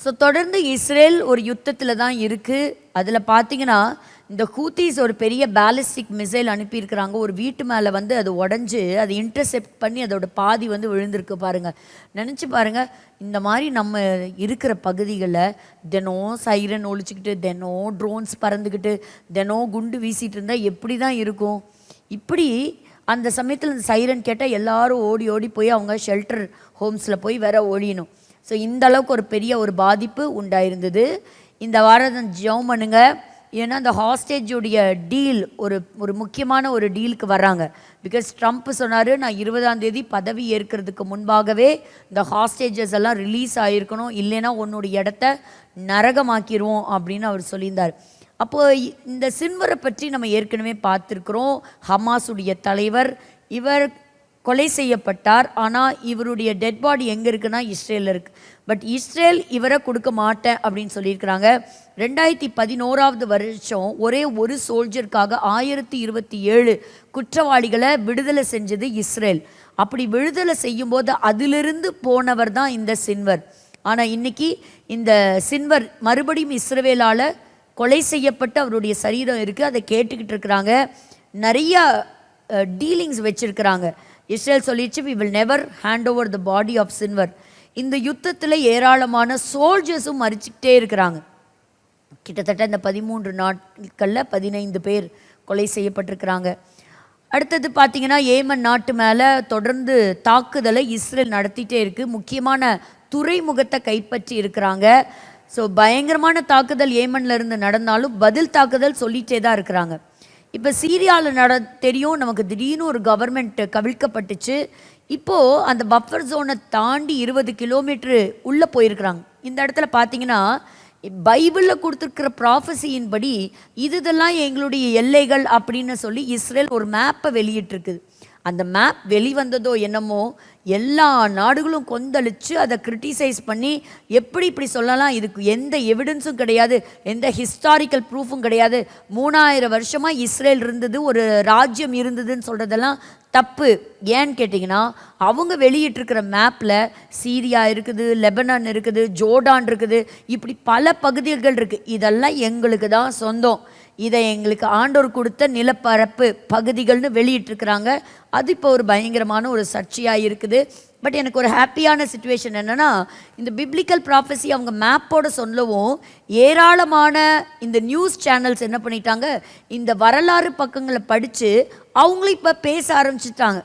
So தொடர்ந்து Israel ஒரு யுத்தத்தில் தான் இருக்குது அதில் பார்த்தீங்கன்னா இந்த ஹூத்திஸ் ஒரு பெரிய பேலிஸ்டிக் மிசைல் அனுப்பியிருக்கிறாங்க. ஒரு வீட்டு மேலே வந்து அது உடஞ்சி அது இன்டர்செப்ட் பண்ணி அதோட பாதி வந்து விழுந்திருக்கு பாருங்கள் நினச்சி பாருங்க இந்த மாதிரி நம்ம இருக்கிற பகுதிகளில் தினம் சைரன் ஒழிச்சிக்கிட்டு தினம் ட்ரோன்ஸ் பறந்துக்கிட்டு தினம் குண்டு வீசிகிட்டு இருந்தால் எப்படி தான் இருக்கும்? இப்படி அந்த சமயத்தில் இந்த சைரன் கேட்டால் எல்லாரும் ஓடி ஓடி போய் அவங்க ஷெல்டர் ஹோம்ஸில் போய் வேற ஒழியணும் ஸோ இந்த அளவுக்கு ஒரு பெரிய ஒரு பாதிப்பு உண்டாயிருந்தது. இந்த வாரம் ஜெபம் பண்ணுங்க. ஏன்னா அந்த ஹாஸ்டேஜுடைய டீல் ஒரு ஒரு முக்கியமான ஒரு டீலுக்கு வர்றாங்க. பிகாஸ் ட்ரம்ப் சொன்னார் நான் இருபதாம் தேதி பதவி ஏற்கிறதுக்கு முன்பாகவே இந்த ஹாஸ்டேஜஸ் எல்லாம் ரிலீஸ் ஆகிருக்கணும் இல்லைன்னா உன்னுடைய இடத்த நரகமாக்கிடுவோம் அப்படின்னு அவர் சொல்லியிருந்தார். அப்போது இந்த சின்வரை பற்றி நம்ம ஏற்கனவே பார்த்துருக்குறோம். ஹமாஸுடைய தலைவர் இவர் கொலை செய்யப்பட்டார். ஆனால் இவருடைய டெட் பாடி எங்கே இருக்குன்னா இஸ்ரேலில் இருக்குது பட் இஸ்ரேல் இவரை கொடுக்க மாட்டேன் அப்படின்னு சொல்லியிருக்கிறாங்க. ரெண்டாயிரத்தி பதினோராவது வருஷம் ஒரே ஒரு சோல்ஜருக்காக ஆயிரத்தி இருபத்தி ஏழு குற்றவாளிகளை விடுதலை செஞ்சது இஸ்ரேல். அப்படி விடுதலை செய்யும்போது அதிலிருந்து போனவர் தான் இந்த சின்வர். ஆனால் இன்னைக்கு இந்த சின்வர் மறுபடியும் இஸ்ரேவேலால் கொலை செய்யப்பட்டு அவருடைய சரீரம் இருக்குது அதை கேட்டுக்கிட்டு இருக்கிறாங்க. நிறையா டீலிங்ஸ் வச்சுருக்கிறாங்க. இஸ்ரேல் சொல்லிடுச்சு we will never hand over the body of Sinwar இந்த யுத்தத்தில் ஏராளமான சோல்ஜர்ஸும் மறிச்சுக்கிட்டே இருக்கிறாங்க. கிட்டத்தட்ட இந்த பதிமூன்று நாட்களில் பதினைந்து பேர் கொலை செய்யப்பட்டிருக்கிறாங்க. அடுத்தது பார்த்தீங்கன்னா ஏமன் நாட்டு மேலே தொடர்ந்து தாக்குதலை இஸ்ரேல் நடத்திட்டே இருக்கு. முக்கியமான துறைமுகத்தை கைப்பற்றி இருக்கிறாங்க. ஸோ பயங்கரமான தாக்குதல் ஏமன்ல இருந்து நடந்தாலும் பதில் தாக்குதல் சொல்லிகிட்டே தான் இருக்கிறாங்க. இப்போ சீரியாவில் நட தெரியும் நமக்கு திடீர்னு ஒரு கவர்மெண்ட் கவிழ்க்கப்பட்டுச்சு. இப்போது அந்த பஃபர் ஜோனை தாண்டி இருபது கிலோமீட்ரு உள்ளே போயிருக்கிறாங்க. இந்த இடத்துல பார்த்தீங்கன்னா பைபிளில் கொடுத்துருக்கிற ப்ராஃபஸியின் படி இதுதெல்லாம் எங்களுடைய எல்லைகள் அப்படின்னு சொல்லி இஸ்ரேல் ஒரு மேப்பை வெளியிட்டிருக்குது அந்த மேப் வெளிவந்ததோ என்னமோ எல்லா நாடுகளும் கொந்தளிச்சு அதை கிரிட்டிசைஸ் பண்ணி எப்படி இப்படி சொல்லலாம்? இதுக்கு எந்த எவிடன்ஸும் கிடையாது. எந்த ஹிஸ்டாரிக்கல் ப்ரூஃபும் கிடையாது. மூணாயிரம் வருஷமாக இஸ்ரேல் இருந்தது ஒரு ராஜ்யம் இருந்ததுன்னு சொல்கிறதெல்லாம் தப்பு. ஏன்னு கேட்டிங்கன்னா அவங்க வெளியிட்டிருக்கிற மேப்பில் சீரியா இருக்குது லெபனான் இருக்குது ஜோர்டான் இருக்குது இப்படி பல பகுதிகள் இருக்குது இதெல்லாம் எங்களுக்கு தான் சொந்தம். இதை எங்களுக்கு ஆண்டோர் கொடுத்த நிலப்பரப்பு பகுதிகள்னு வெளியிட்டிருக்கிறாங்க. அது இப்போ ஒரு பயங்கரமான ஒரு சர்ச்சையாக இருக்குது. பட் எனக்கு ஒரு ஹாப்பியான சுச்சுவேஷன் என்னென்னா இந்த பிப்ளிக்கல் ப்ராஃபஸி அவங்க மேப்போட சொல்லவும் ஏராளமான இந்த நியூஸ் சேனல்ஸ் என்ன பண்ணிட்டாங்க இந்த வரலாறு பக்கங்களை படித்து அவங்களும் இப்போ பேச ஆரம்பிச்சிட்டாங்க.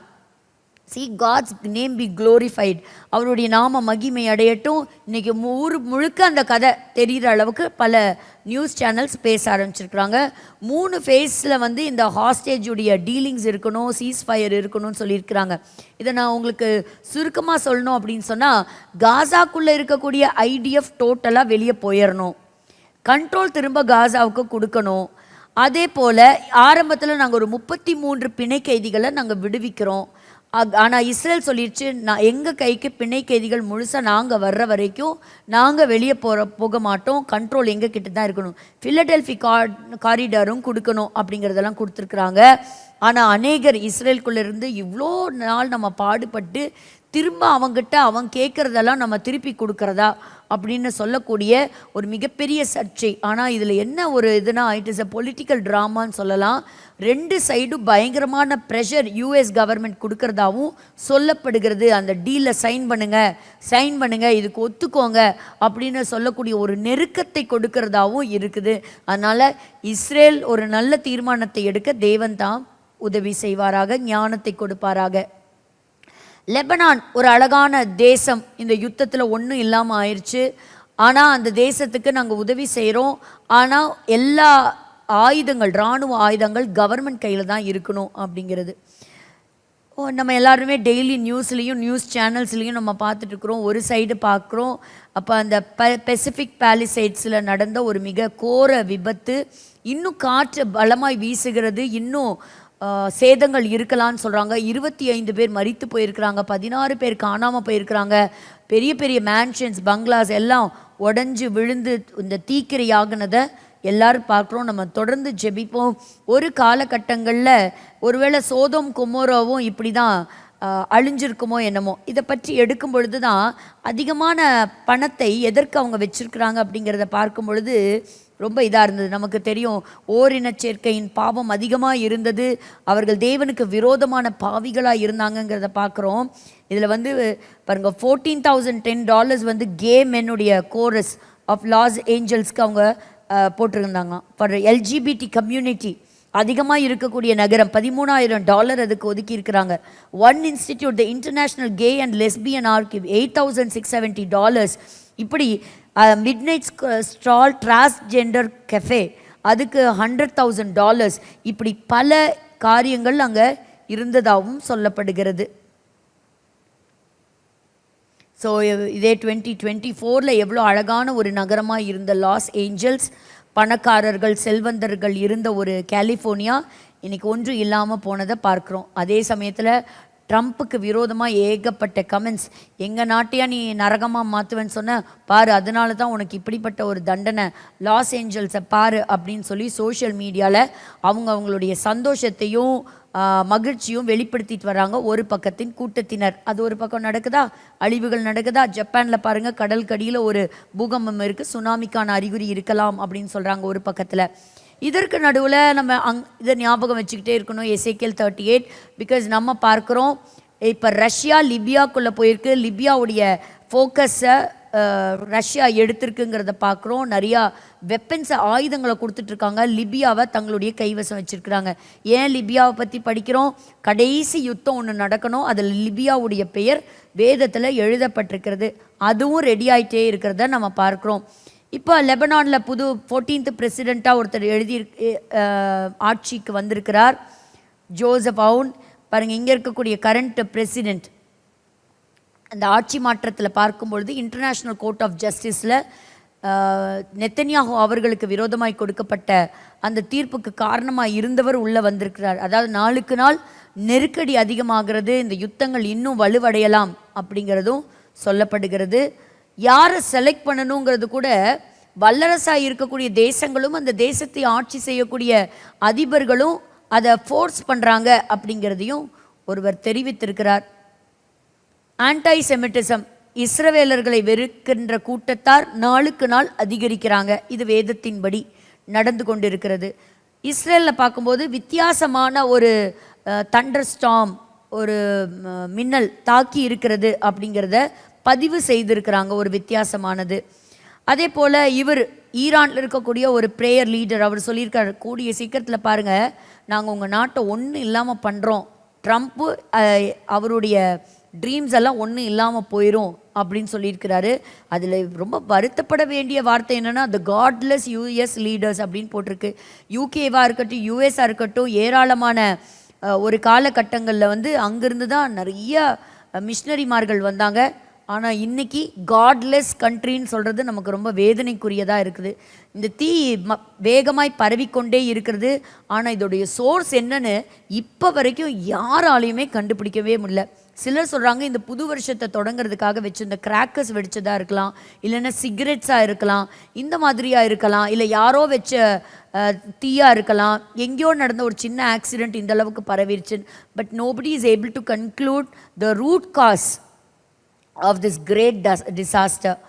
See God's name be glorified அவருடைய நாம மகிமை அடையட்டும். இன்றைக்கி ஊர் முழுக்க அந்த கதை தெரிகிற அளவுக்கு பல நியூஸ் சேனல்ஸ் பேச ஆரம்பிச்சிருக்கிறாங்க. மூணு ஃபேஸில் வந்து இந்த ஹாஸ்டேஜுடைய டீலிங்ஸ் இருக்கணும் சீஸ் ஃபயர் இருக்கணும்னு சொல்லியிருக்கிறாங்க. இதை நான் உங்களுக்கு சுருக்கமாக சொல்லணும் அப்படின்னு சொன்னால் காசாக்குள்ளே இருக்கக்கூடிய ஐடிஎஃப் டோட்டலாக வெளியே போயிடணும் கண்ட்ரோல் திரும்ப காசாவுக்கு கொடுக்கணும். அதே போல் ஆரம்பத்தில் நாங்கள் ஒரு முப்பத்தி மூன்று பிணை கைதிகளை நாங்கள் விடுவிக்கிறோம். ஆனால் இஸ்ரேல் சொல்லிடுச்சு நான் எங்கள் கைக்கு பிணை கைதிகள் முழுசாக நாங்கள் வர்ற வரைக்கும் நாங்கள் வெளியே போகிற போக மாட்டோம். கண்ட்ரோல் எங்கள் கிட்ட தான் இருக்கணும் ஃபிலடெல்ஃபி கா காரிடாரும் கொடுக்கணும் அப்படிங்கிறதெல்லாம் கொடுத்துருக்குறாங்க. ஆனால் அநேகர் இஸ்ரேலுக்குள்ளே இருந்து இவ்வளோ நாள் நம்ம பாடுபட்டு திரும்ப அவங்கிட்ட அவன் கேட்குறதெல்லாம் நம்ம திருப்பி கொடுக்குறதா அப்படின்னு சொல்லக்கூடிய ஒரு மிகப்பெரிய சர்ச்சை. ஆனால் இதில் என்ன ஒரு இதுனா இட் இஸ் அ பொலிட்டிக்கல் ட்ராமான்னு சொல்லலாம். ரெண்டு சைடும் பயங்கரமான ப்ரெஷர் யூஎஸ் கவர்மெண்ட் கொடுக்கறதாவும் சொல்லப்படுகிறது. அந்த டீலை சைன் பண்ணுங்கள் சைன் பண்ணுங்கள் இதுக்கு ஒத்துக்கோங்க அப்படின்னு சொல்லக்கூடிய ஒரு நெருக்கத்தை கொடுக்கறதாவும் இருக்குது. அதனால் இஸ்ரேல் ஒரு நல்ல தீர்மானத்தை எடுக்க தேவன் தான் உதவி செய்வாராக ஞானத்தை கொடுப்பாராக. லெபனான் ஒரு அழகான தேசம். இந்த யுத்தத்தில் ஒன்றும் இல்லாமல் ஆயிடுச்சு ஆனால் அந்த தேசத்துக்கு நாங்கள் உதவி செய்கிறோம் ஆனால் எல்லா ஆயுதங்கள் இராணுவ ஆயுதங்கள் கவர்மெண்ட் கையில் தான் இருக்கணும் அப்படிங்கிறது. ஓ நம்ம எல்லாருமே டெய்லி நியூஸ்லேயும் நியூஸ் சேனல்ஸ்லேயும் நம்ம பார்த்துட்ருக்குறோம் ஒரு சைடு பார்க்குறோம். அப்போ அந்த ப பெசிஃபிக் பேலிசைட்ஸில் நடந்த ஒரு மிக கோர விபத்து. இன்னும் காற்று பலமாய் வீசுகிறது. இன்னும் சேதங்கள் இருக்கலாம்னு சொல்கிறாங்க இருபத்தி ஐந்து பேர் மறித்து போயிருக்கிறாங்க. பதினாறு பேர் காணாமல் போயிருக்கிறாங்க. பெரிய பெரிய மேன்ஷன்ஸ் பங்களாஸ் எல்லாம் உடஞ்சி விழுந்து இந்த தீக்கிரையாகினதை எல்லாரும் பார்க்குறோம். நம்ம தொடர்ந்து ஜெபிப்போம். ஒரு காலகட்டங்களில் ஒருவேளை சோதம் குமோரோவும் இப்படி தான் அழிஞ்சிருக்குமோ என்னமோ. இதை பற்றி எடுக்கும் பொழுது தான் அதிகமான பணத்தை எதற்கு அவங்க வச்சுருக்குறாங்க அப்படிங்கிறத பார்க்கும் பொழுது ரொம்ப இதாக இருந்தது. நமக்கு தெரியும் ஓரினச்சேர்க்கையின் பாவம் அதிகமாக இருந்தது. அவர்கள் தேவனுக்கு விரோதமான பாவிகளாக இருந்தாங்கங்கிறத பார்க்குறோம் இதில் வந்து பாருங்க ஃபோர்டீன் தௌசண்ட் டென் டாலர்ஸ் வந்து கே மென்னுடைய கோரஸ் ஆஃப் லாஸ் ஏஞ்சல்ஸ்க்கு அவங்க போட்டிருந்தாங்க. ஃபார் எல்ஜிபிடி கம்யூனிட்டி அதிகமாக இருக்கக்கூடிய நகரம் பதிமூணாயிரம் டாலர் அதுக்கு ஒதுக்கி இருக்கிறாங்க. One institute the international gay and lesbian archive eight thousand six seventy dollars இப்படி midnight stall transgender cafe அதுக்கு ஹண்ட்ரட் தௌசண்ட் டாலர்ஸ் இப்படி பல காரியங்கள் அங்கே இருந்ததாகவும் சொல்லப்படுகிறது. ஸோ இதே டுவெண்ட்டி டுவெண்ட்டி ஃபோரில் எவ்வளோ அழகான ஒரு நகரமாக இருந்த லாஸ் ஏஞ்சல்ஸ் பணக்காரர்கள் செல்வந்தர்கள் இருந்த ஒரு கலிஃபோர்னியா இன்றைக்கி ஒன்றும் இல்லாமல் போனதை பார்க்குறோம். அதே சமயத்தில் ட்ரம்ப்புக்கு விரோதமாக ஏகப்பட்ட கமெண்ட்ஸ் எங்கள் நாட்டையா நீ நரகமாக மாற்றுவேன்னு சொன்ன பாரு அதனால தான் உனக்கு இப்படிப்பட்ட ஒரு தண்டனை. லாஸ் ஏஞ்சல்ஸை பாரு அப்படின்னு சொல்லி சோஷியல் மீடியாவில் அவங்க அவங்களுடைய சந்தோஷத்தையும் மகிழ்ச்சியும் வெளிப்படுத்திட்டு வராங்க ஒரு பக்கத்தின் கூட்டத்தினர். அது ஒரு பக்கம் நடக்குதா? அழிவுகள் நடக்குதா? ஜப்பானில் பாருங்கள் கடல் கடியில் ஒரு பூகம்பம் இருக்குது சுனாமிக்கான அறிகுறி இருக்கலாம் அப்படின்னு சொல்கிறாங்க ஒரு பக்கத்தில். இதற்கு நடுவில் நம்ம அங் இதை ஞாபகம் வச்சுக்கிட்டே இருக்கணும் எஸ்ஏகேல் தேர்ட்டி எயிட் பிகாஸ் நம்ம பார்க்குறோம் இப்போ ரஷ்யா லிபியாக்குள்ளே போயிருக்கு. லிபியாவுடைய ஃபோக்கஸை ரஷ்யா எடுத்திருக்குங்கிறத பார்க்குறோம். நிறையா வெப்பன்ஸை ஆயுதங்களை கொடுத்துட்ருக்காங்க. லிபியாவை தங்களுடைய கைவசம் வச்சுருக்கிறாங்க. ஏன் லிபியாவை பற்றி படிக்கிறோம்? கடைசி யுத்தம் ஒன்று நடக்கணும். அதில் லிபியாவுடைய பெயர் வேதத்தில் எழுதப்பட்டிருக்கிறது. அதுவும் ரெடி ஆகிட்டே இருக்கிறத நம்ம பார்க்குறோம். இப்போ லெபனானில் புது ஃபோர்டீன்த் பிரசிடெண்ட்டாக ஒருத்தர் எழுதி ஆட்சிக்கு வந்திருக்கிறார் ஜோசப் அவுன். பாருங்கள் இங்கே இருக்கக்கூடிய கரண்ட் பிரசிடெண்ட் அந்த ஆட்சி மாற்றத்தில் பார்க்கும்பொழுது இன்டர்நேஷ்னல் கோர்ட் ஆஃப் ஜஸ்டிஸில் நெத்தன்யாகு அவர்களுக்கு விரோதமாய் கொடுக்கப்பட்ட அந்த தீர்ப்புக்கு காரணமாக இருந்தவர் உள்ளே வந்திருக்கிறார். அதாவது நாளுக்கு நாள் நெருக்கடி அதிகமாகிறது இந்த யுத்தங்கள் இன்னும் வலுவடையலாம் அப்படிங்கிறதும் சொல்லப்படுகிறது. யாரை செலக்ட் பண்ணணுங்கிறது கூட வல்லரசாக இருக்கக்கூடிய தேசங்களும் அந்த தேசத்தை ஆட்சி செய்யக்கூடிய அதிபர்களும் அதை ஃபோர்ஸ் பண்ணுறாங்க அப்படிங்கிறதையும் ஒருவர் தெரிவித்திருக்கிறார். ஆன்டை செமிட்டிசம் இஸ்ரவேலர்களை வெறுக்கின்ற கூட்டத்தார் நாளுக்கு நாள் அதிகரிக்கிறாங்க. இது வேதத்தின்படி நடந்து கொண்டிருக்கிறது. இஸ்ரேலில் பார்க்கும்போது வித்தியாசமான ஒரு தண்டர் ஸ்டாம் ஒரு மின்னல் தாக்கி இருக்கிறது அப்படிங்கிறத பதிவு செய்திருக்கிறாங்க ஒரு வித்தியாசமானது. அதே போல் இவர் ஈரானில் இருக்கக்கூடிய ஒரு ப்ரேயர் லீடர் அவர் சொல்லியிருக்காரு கூடிய சீக்கிரத்தில் பாருங்கள் நாங்கள் உங்கள் நாட்டை ஒன்றும் இல்லாமல் பண்ணுறோம் ட்ரம்ப்பு அவருடைய ட்ரீம்ஸ் எல்லாம் ஒன்றும் இல்லாமல் போயிடும் அப்படின்னு சொல்லியிருக்கிறாரு. அதில் ரொம்ப வருத்தப்பட வேண்டிய வார்த்தை என்னென்னா த காட்லெஸ் யூஎஸ் லீடர்ஸ் அப்படின்னு போட்டிருக்கு. யூகேவாக இருக்கட்டும் யூஎஸாக இருக்கட்டும் ஏராளமான ஒரு காலகட்டங்களில் வந்து அங்கேருந்து தான் நிறைய மிஷினரிமார்கள் வந்தாங்க. ஆனால் இன்றைக்கி காட்லெஸ் கண்ட்ரின்னு சொல்கிறது நமக்கு ரொம்ப வேதனைக்குரியதாக இருக்குது. இந்த தீ ம வேகமாய் பரவிக்கொண்டே இருக்கிறது. ஆனால் இதோடைய சோர்ஸ் என்னன்னு இப்போ வரைக்கும் யாராலையுமே கண்டுபிடிக்கவே முடியல. சிலர் சொல்கிறாங்க இந்த புது வருஷத்தை தொடங்குறதுக்காக வச்சு இந்த கிராக்கர்ஸ் வெடிச்சதாக இருக்கலாம் இல்லைன்னா சிகரெட்ஸாக இருக்கலாம் இந்த மாதிரியாக இருக்கலாம் இல்லை யாரோ வச்ச தீயாக இருக்கலாம் எங்கேயோ நடந்த ஒரு சின்ன ஆக்சிடெண்ட் இந்த அளவுக்கு பரவிருச்சு but nobody is able to conclude the root cause of this great disaster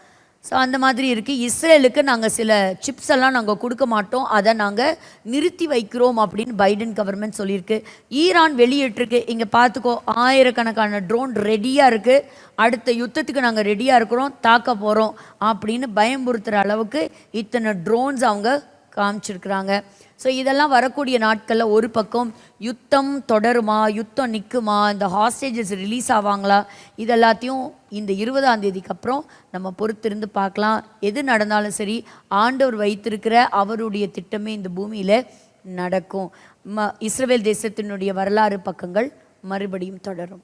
so அந்த மாதிரி இருக்குது இஸ்ரேலுக்கு நாங்கள் சில சிப்ஸ் எல்லாம் நாங்கள் கொடுக்க மாட்டோம். அதை நாங்கள் நிறுத்தி வைக்கிறோம் அப்படின்னு பைடன் கவர்மெண்ட் சொல்லியிருக்கு. ஈரான் வெளியிட்டிருக்கு. இங்கே பார்த்துக்கோ ஆயிரக்கணக்கான ட்ரோன் ரெடியாக இருக்குது அடுத்த யுத்தத்துக்கு நாங்கள் ரெடியாக இருக்கிறோம். தாக்க போகிறோம் அப்படின்னு பயம்புறுத்துகிற அளவுக்கு இத்தனை ட்ரோன்ஸ் அவங்க காமிச்சிருக்கிறாங்க. ஸோ இதெல்லாம் வரக்கூடிய நாட்களில் ஒரு பக்கம் யுத்தம் தொடருமா யுத்தம் நிற்குமா இந்த ஹாஸ்டேஜஸ் ரிலீஸ் ஆவாங்களா இது எல்லாத்தையும் இந்த இருபதாம் தேதிக்கு அப்புறம் நம்ம பொறுத்திருந்து பார்க்கலாம். எது நடந்தாலும் சரி ஆண்டவர் வைத்திருக்கிற அவருடைய திட்டமே இந்த பூமியில் நடக்கும். ம இஸ்ரேல் தேசத்தினுடைய வரலாறு பக்கங்கள் மறுபடியும் தொடரும்.